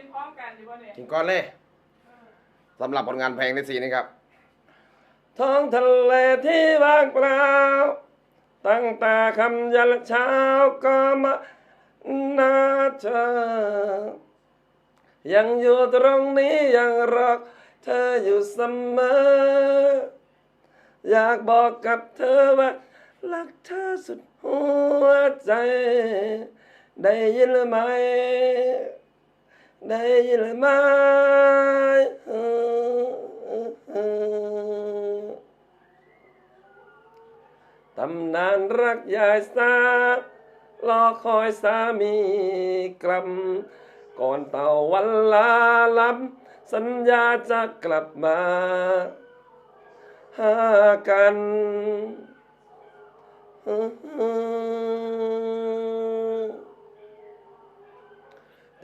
กินพร้อมกันดีบ่เนี่ยกินก้อนเลยสำหรับผลงานเพลงที่สี่นี้ครับ ท้องทะเลที่ว่างเปล่า ตั้งแต่คำยันเช้าก็มานาเธอ ยังอยู่ตรงนี้ยังรอเธออยู่เสมอ อยากบอกกับเธอว่ารักเธอสุดหัวใจ ได้ยินหรือไหม ได้ยินหรือไม่ตำนานรักยายสารอคอยสามีกลับ ก่อนเต่าวันลาลับ สัญญาจะกลับมาหากัน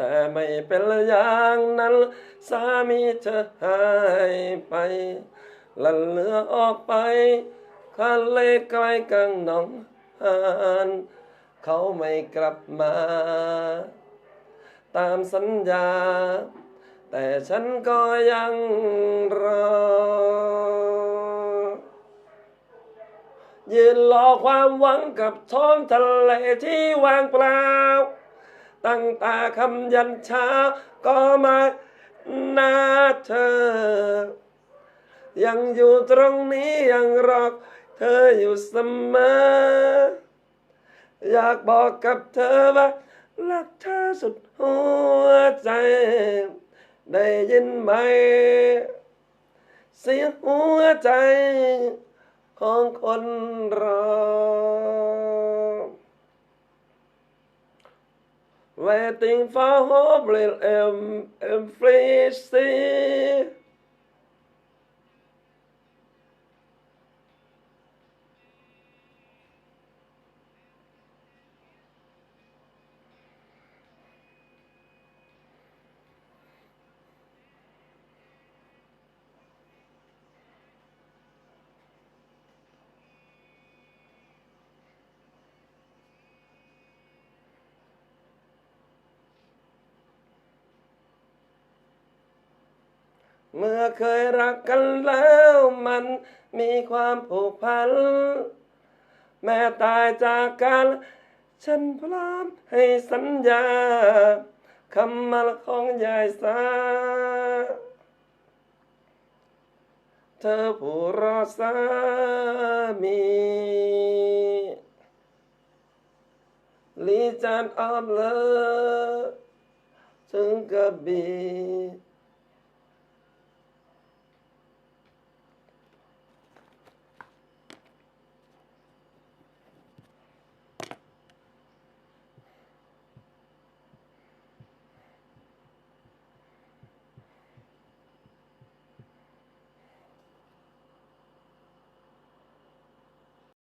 แต่ไม่เป็นอย่างนั้น สามีเธอหายไปลันเหลือออกไปทะเลไกลกังหนองหานเขาไม่กลับมา ตามสัญญา แต่ฉันก็ยังรอ ยืนรอความหวังกับท้องทะเลที่ว่างเปล่า ตั้งตาคำยันเช้า ก็มาหน้าเธอ ยังอยู่ตรงนี้ยังรอเธออยู่เสมอ อยากบอกกับเธอว่ารักเธอสุดหัวใจ ได้ยินไหม เสียงหัวใจของคนรอ Waiting for hope, little em, เมื่อเคยรักกันแล้วมันมีความผูกพัน แม้ตายจากกัน ฉันพร้อมให้สัญญาคำมาของยายสา เธอผู้รอสามีลีจานออมเลอถึงกระบี่